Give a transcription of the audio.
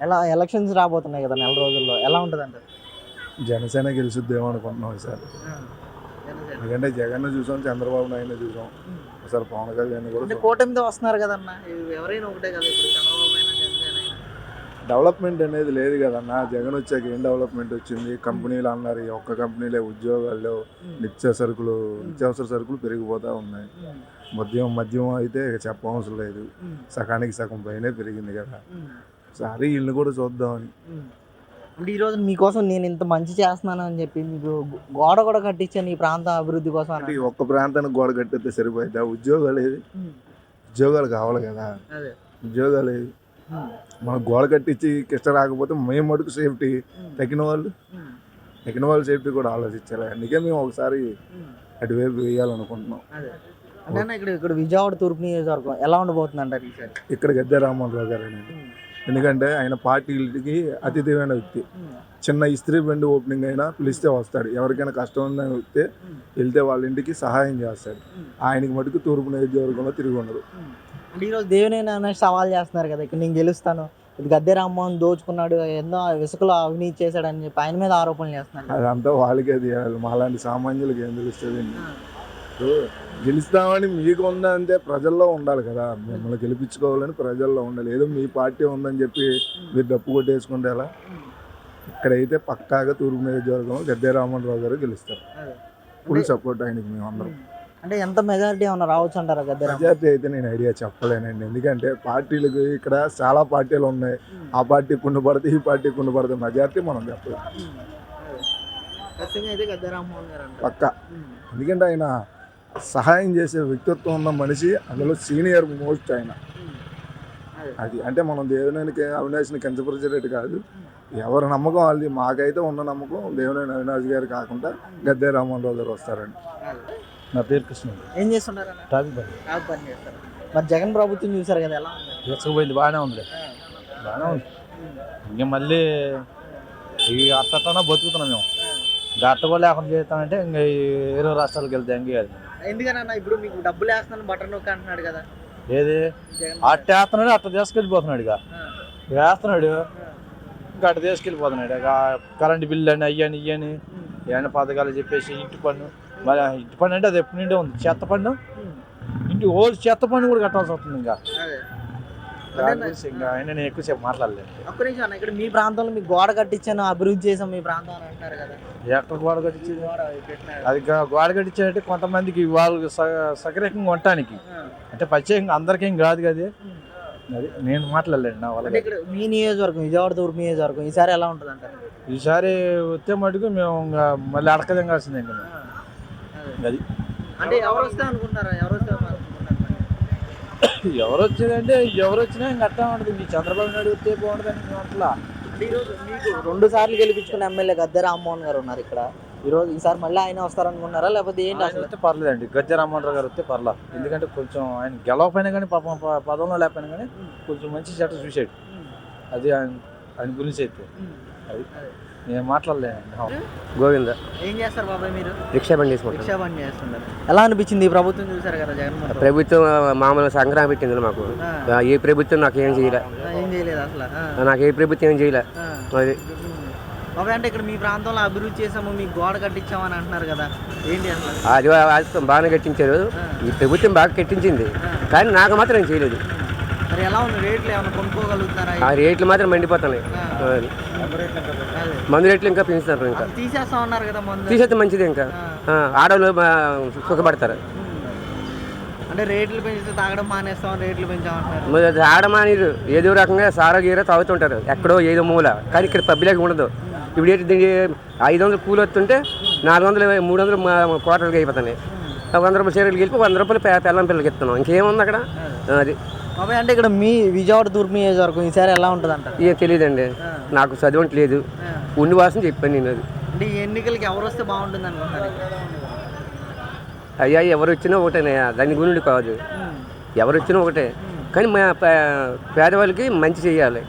ఎలా ఎలక్షన్స్ రాబోతున్నాయి కదా నెల రోజుల్లో ఎలా ఉంటుంది అంటారు జనసేన గెలిచిద్దేమో అనుకుంటున్నాం ఈసారి. ఎందుకంటే జగన్ చూసాం చంద్రబాబు నాయుడు చూసాం. ఒకసారి పవన్ కళ్యాణ్ అంటే కూడా కూటమితో వస్తున్నారు కదన్న ఎవరైనా ఒకటే కదా ఇప్పుడు చంద్రబాబు డెవలప్మెంట్ అనేది లేదు కదన్న. జగన్ వచ్చాక ఏం డెవలప్మెంట్ వచ్చింది? కంపెనీలు అన్నారు ఈ ఒక్క కంపెనీలే ఉద్యోగాలు నిత్య సరుకులు నిత్యావసర సరుకులు పెరిగిపోతూ ఉన్నాయి. మద్యం మద్యం అయితే ఇక చెప్పవసరం లేదు. సగానికి సగం పైనే పెరిగింది కదా. సరే ఇల్లు కూడా చూద్దామని. అంటే ఈరోజు మీకోసం నేను ఇంత మంచి చేస్తున్నాను అని చెప్పి మీకు గోడ కూడా కట్టించాను ఈ ప్రాంత అభివృద్ధి కోసం ఈ ఒక్క ప్రాంతానికి గోడ కట్టితే సరిపోయిందా ఉద్యోగాలు ఏది? ఉద్యోగాలు కావాలి కదా. ఉద్యోగాలు ఏది? మనం గోడ కట్టించి కిష్ట రాకపోతే మేము మటుకు సేఫ్టీ. ఉమ్, తగ్గిన వాళ్ళు ఉమ్, తగ్గిన వాళ్ళ సేఫ్టీ కూడా ఆలోచించాలి. అందుకే మేము ఒకసారి అటువైపు వేయాలనుకుంటున్నాం. అంటే ఇక్కడ ఇక్కడ విజయవాడ తూర్పు నియోజకవర్గం ఎలా ఉండబోతుంది అంటారు ఈసారి? ఇక్కడ గద్దె రామ్మోహన్ గారు అని ఉమ్, ఎందుకంటే ఆయన పార్టీలకి అతిథిమైన వ్యక్తి. చిన్న ఇస్త్రీ బండి ఓపెనింగ్ అయినా పిలిస్తే వస్తాడు. ఎవరికైనా కష్టం ఉందని వస్తే వెళ్తే వాళ్ళ ఇంటికి సహాయం చేస్తాడు. ఆయనకి మటుకు తూర్పు నియోజకవర్గంలో తిరిగి ఉండదు. అంటే ఈరోజు దేవినేని అవినాష్ సవాల్ చేస్తున్నారు కదా ఇక్కడ నేను గెలుస్తాను. ఇది గద్దె రామ్మోహన్ దోచుకున్నాడు ఎన్నో ఇసుకలో అవినీతి చేశాడని చెప్పి ఆయన మీద ఆరోపణలు చేస్తున్నారు. అదంతా వాళ్ళకే తీయాలి మాలాంటి సామాన్యులకి ఏం తెలుస్తుంది? ఆ, ఇప్పుడు గెలుస్తామని మీకు ఉందంటే ప్రజల్లో ఉండాలి కదా. మిమ్మల్ని గెలిపించుకోవాలని ప్రజల్లో ఉండాలి. ఏదో మీ పార్టీ ఉందని చెప్పి మీరు డప్పు కొట్టేసుకుంటే ఎలా? ఇక్కడైతే పక్కాగా తూర్పు నియోజకవర్గం గద్దె రామోహన్ గారు గెలుస్తారు. అంటే- సపోర్ట్ ఆయనకి మేము అందరం ఉమ్. అంటే ఎంత మెజారిటీ ఏమన్నా రావచ్చు అంటారా గద్దె రామ్మోహన్ మెజార్టీ అయితే నేను ఐడియా చెప్పలేనండి. ఎందుకంటే పార్టీలకు ఇక్కడ చాలా పార్టీలు ఉన్నాయి. ఆ పార్టీ కొన్ని పడితే ఈ పార్టీ కొన్ని పడితే మెజార్టీ మనం చెప్పలేం. ఉమ్, అదే. ఖచ్చితంగా అయితే గద్దె రామ్మోహన్ గారు అంటారు. పక్క. ఎందుకంటే ఆయన సహాయం చేసే వ్యక్తిత్వం ఉన్న మనిషి అందులో సీనియర్ మోస్ట్ ఆయన. అదే. అంటే మనం దేవినేనికి అవినాష్ని కించపరిచేటట్టు కాదు. ఎవరి నమ్మకం వాళ్ళది మాకైతే ఉన్న నమ్మకం దేవినేని అవినాష్ గారు కాకుండా గద్దె రామోహన్ గారు వస్తారండి. నా పేరు కృష్ణ. ఏం చేస్తున్నారు బండి చేస్తారు? మరి జగన్ ప్రభుత్వం చూసారు కదా ఎలా ఉంది? ఇసుకుపోయింది బాగానే ఉంది. బాగానే ఉంది. ఇంక మళ్ళీ ఈ అట్టనా బతుకుతున్నాం మేము. ఇంకా అట్ట కూడా లేకుండా చేస్తామంటే ఇంకా ఈ వేరే రాష్ట్రాలకు వెళ్తే ఎంగే అది. ఎందుకనన్నా ఇప్పుడు మీకు డబ్బులు వేస్తున్నాను బటన్ నొక్కి అంటున్నాడు కదా. ఏది? అట్ట వేస్తున్నాడు అట్ట తీసుకెళ్ళిపోతున్నాడు ఇక. వేస్తున్నాడు. ఇంకా అట్ట తీసుకెళ్ళిపోతున్నాడు ఇక. కరెంట్ బిల్లు అని అయ్యని ఇయ్యని ఏమైనా పథకాలు చెప్పేసి ఇంటి పన్ను. మరి ఇంటి పన్ను అంటే అది ఎప్పటి నుండే ఉంది? చెత్త పన్ను? ఉమ్, ఇంటి ఓ చెత్త పన్ను కూడా కట్టాల్సి వస్తుంది ఇంకా. ఆయన నేను ఎక్కువసేపు మాట్లాడలేదు. ఒక్క నిమిషం అన్న ఇక్కడ మీ ప్రాంతంలో మీకు గోడ కట్టించాను అభివృద్ధి చేసాం మీ ప్రాంతం అని అంటున్నారు కదా. ఎక్కడ గోడ కట్టించింది? అది గోడ కట్టించారంటే కొంతమందికి వాళ్ళు సకరేకంగా ఉండటానికి అంటే ప్రత్యేకంగా అందరికీ కాదు కదా. అది నేను మాట్లాడలేను నా వల్ల ఇక్కడ మీ నియోజకవర్గం విజయవాడ తూర్పు నియోజకవర్గం ఈసారి ఎలా ఉంటుంది అంటారు ఈసారి వస్తే మటుకు మేము ఇంకా మళ్ళీ అడక తింగాల్సిందే ఇంకా. అదే. అంటే ఎవరు వస్తే అనుకుంటారా ఎవరు వస్తే ఎవరు వచ్చేదంటే ఎవరు వచ్చినా ఇంకా అట్టా ఉంటుంది. మీ చంద్రబాబు నాయుడు వస్తే బాగుంటుంది మేము అట్లా. రెండు సార్లు గెలిపించుకున్న ఎమ్మెల్యే గద్దె రామ్మోహన్ గారు ఉన్నారు ఇక్కడ. ఈరోజు ఈసారి మళ్ళీ ఆయన వస్తారనుకున్నారా లేకపోతే ఏంటి ఆయన అసలు? వస్తే పర్లేదండి. గద్దె రామ్మోహన్ గారు వస్తే పర్లా. ఎందుకంటే కొంచెం ఆయన గెలవపోయినా కానీ పాపం ప- పదంలో లేకపోయినా కానీ కొంచెం మంచి చెట్ట చూసాడు అది ఆయన ఆయన గురించి అయితే. అదే. నేను మాట్లాడలేను గోవింద. ఏం చేస్తారు బాబాయ్ మీరు? రిక్షా బండి తీసుకుంటాం రిక్షా బండి చేస్తున్నారు ఎలా అనిపించింది ఈ ప్రభుత్వం చూసారు కదా జగన్మోహన్? ప్రభుత్వం మామూలు సంగ్రహం పెట్టింది మాకు. ఏ ప్రభుత్వం నాకు ఏం చేయలే. ఏం చేయలేదు అసలు నాకు ఏ ప్రభుత్వం ఏం చేయలే. అది. బాబాయ్ అంటే ఇక్కడ మీ ప్రాంతంలో అభివృద్ధి చేసాము మీకు గోడ కట్టించామని అంటున్నారు కదా. ఏంటి అసలు? అది బాగానే కట్టించారు. ఈ ప్రభుత్వం బాగా కట్టించింది. కానీ నాకు మాత్రం ఏం చేయలేదు. మరి ఎలా ఉంది రేట్లు ఏమైనా ఆ రేట్లు మాత్రం మండిపోతున్నాయి. అది. మందు రేట్లు ఇంకా పెంచుతున్నారు ఇంకా తీసేస్తా ఉన్నారు కదా మందు. తీసేస్తే మంచిది ఇంకా. ఆ, ఆడవాళ్ళు సుఖపడతారు. అంటే రేట్లు పెంచితే తాగడం మానేస్తాం రేట్లు పెంచామంటున్నారు. మరి అది ఆడమానిరు ఏదో రకంగా సారా గీర తాగుతుంటారు. ఎక్కడో ఏదో మూల. కానీ ఇక్కడ పబ్లిక్ ఉండదు. ఇప్పుడు ఏంటి దీనికి ఐదు వందలు కూలి వస్తుంటే నాలుగు వందలు మూడు వందలు మా- క్వార్టర్కి అయిపోతున్నాయి. ఆ వంద రూపాయలు చీరలు గెలిపి వంద రూపాయలు పె- పెళ్ళం పిల్లలకి ఇస్తున్నాం. ఇంకేముంది అక్కడ? అది. బాబాయ్ అంటే ఇక్కడ మీ విజయవాడ తూర్పు నియోజకవర్గం ఈసారి ఎలా ఉంటుంది అంటారు ఏం తెలియదండి నాకు చదవట్లేదు ఉండి వాసన చెప్పాను నేను అది. అంటే ఈ ఎన్నికలకి ఎవరు వస్తే బాగుంటుంది అనుకుంటున్నారు? అయ్యా ఎవరు వచ్చినా ఒకటేనే. దాని గురించి కాదు. ఎవరు వచ్చినా ఒకటే. కానీ మా పే- పేదవాళ్ళకి మంచి చేయాలి.